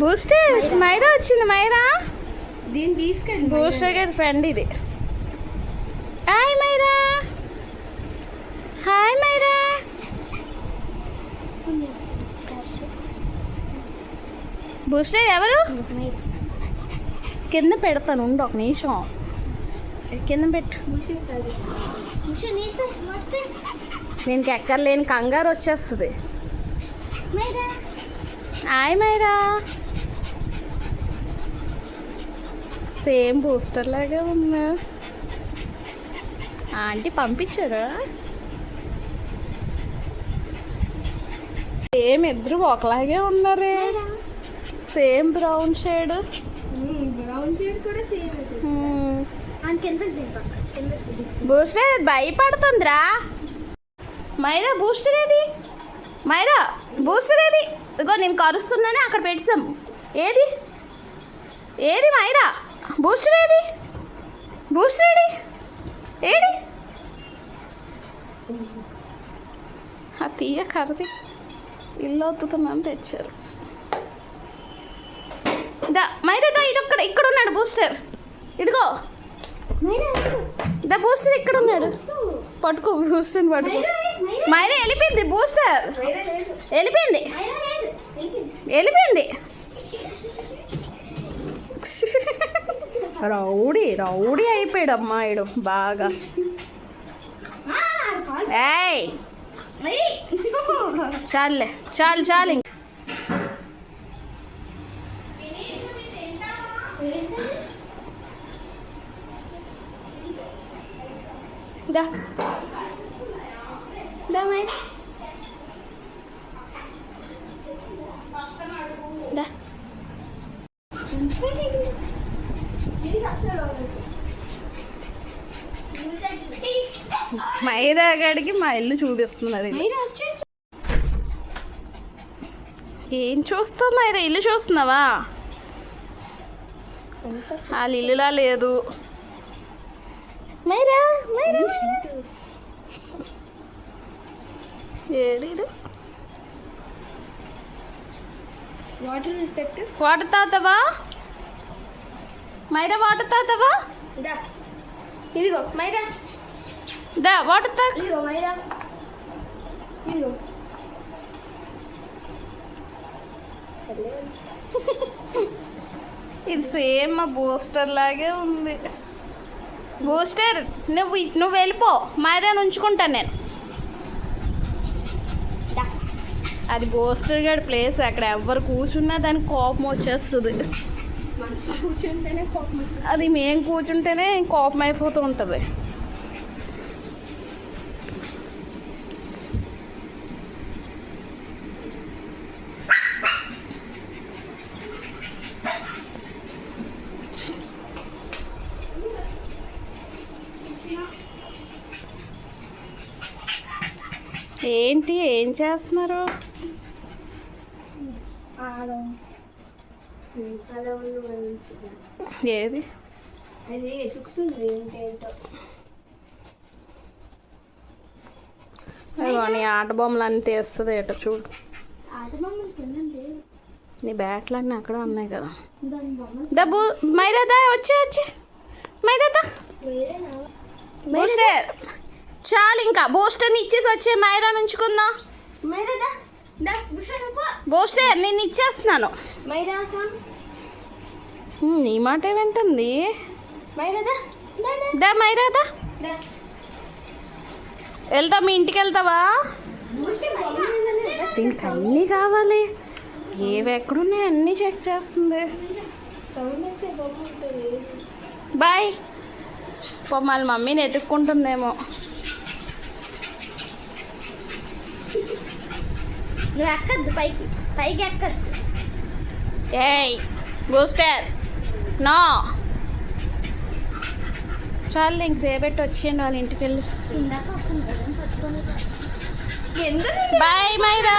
Booster Myra వచ్చింది మైరా దీన్ని తీసుకెళ్ళి బూస్టర్ గారి ఫ్రెండ్ ఇది. Hi Myra hi Myra booster ఎవరు? కింద పెడతాను ఉండు ఒక నిమిషం. కింద పెట్టు. దీనికి ఎక్కర్లేని కంగారు వచ్చేస్తుంది. హాయ్ మైరా. సేమ్ బూస్టర్ లాగే ఉన్నా. ఆంటీ పంపించారా? సేమ్ ఇద్దరు ఒకలాగే ఉన్నారే. Same brown shade. Brown shade కూడా సేమ్ బూస్టర్ భయపడుతుందిరా. మైరా బూస్టర్ ఏది? మైరా బూస్టర్ ఏది? ఇగో నేను కరుస్తుందని అక్కడ పెట్టాం ఏది? ఏది మైరా? బూస్టర్ ఏది? బూస్టర్ ఏది? ఏడి ఆ తీయ కరది ఇల్లు ఒత్తుతున్నాను తెచ్చారు. దా మైరా దా ఇది ఒక్కడ ఇక్కడ ఉన్నాడు బూస్టర్ ఇదిగో. దా బూస్టర్ ఇక్కడ ఉన్నాడు. పట్టుకో బూస్టర్ పట్టుకో. మైరా వెళ్ళిపోయింది బూస్టర్ వెళ్ళిపోయింది. వెళ్ళిపోయింది. రౌడీ రౌడీ అయిపోయాడు అమ్మాయిడు బాగా. ఏయ్! చాలులే చాలు చాలు ఇంక. దా మై దా మైరా గడికి మా ఇల్లు చూపిస్తున్నారు ఇది. ఏం చూస్తావు మైరా ఇల్లు చూస్తున్నావా? వాళ్ళ ఇల్లులా లేదు. మైరా మైరా ఏడీడు వాటర్ పెట్టు. వాటర్ తాగుతావా? మైరా వాటర్ తాగుతావా? దా ఇదిగో మైరా దా వాటర్ తా ఇదిగో మైరా ఇదిగో. ఇది సేమ్ మా బూస్టర్ లాగే ఉంది. బూస్టర్ నువ్వు నువ్వు వెళ్ళిపో. మైరా ఉంచుకుంటాను నేను. అది బూస్టర్ గడి ప్లేస్ అక్కడ ఎవరు కూర్చున్నా దానికి కోపం వచ్చేస్తుంది. కూర్చుంటేనే కోపం. అది మేము కూర్చుంటేనే కోపం అయిపోతూ ఉంటుంది. ఏంటి ఏం చేస్తున్నారు? ఏది? అది ఎతుకుతుంది ఏంటేంటో అదిగో నీ ఆట బొమ్మలు అన్నీ తీస్తుంది ఏటో చూడు. నీ బ్యాట్లు అన్నీ అక్కడ ఉన్నాయి కదా. డబ్బు మైరాదా వచ్చే వచ్చే. మైరాదా చాలు ఇంకా. బూస్టర్ని ఇచ్చేసి వచ్చే మైరా నుంచుకుందాం. మైరా దా దా బుషను పో. బూస్టర్ నేను ఇచ్చేస్తున్నాను. నీ మాట వింటుంది. దా మైరాదా. వెళ్తా మీ ఇంటికి వెళ్తావా దీనికి అన్నీ కావాలి. ఏవి ఎక్కడున్నాయి అన్నీ చెక్ చేస్తుంది. బాయ్. వాళ్ళ మమ్మీని ఎత్తుక్కుంటుందేమో నువ్వు ఎక్కద్దు పైకి పైకి ఎక్కద్దు ఏయ్ బూస్టర్ నో. చాలు ఇంక దేబెట్టి వచ్చేయండి వాళ్ళ ఇంటికి వెళ్ళి. బాయ్ మైరా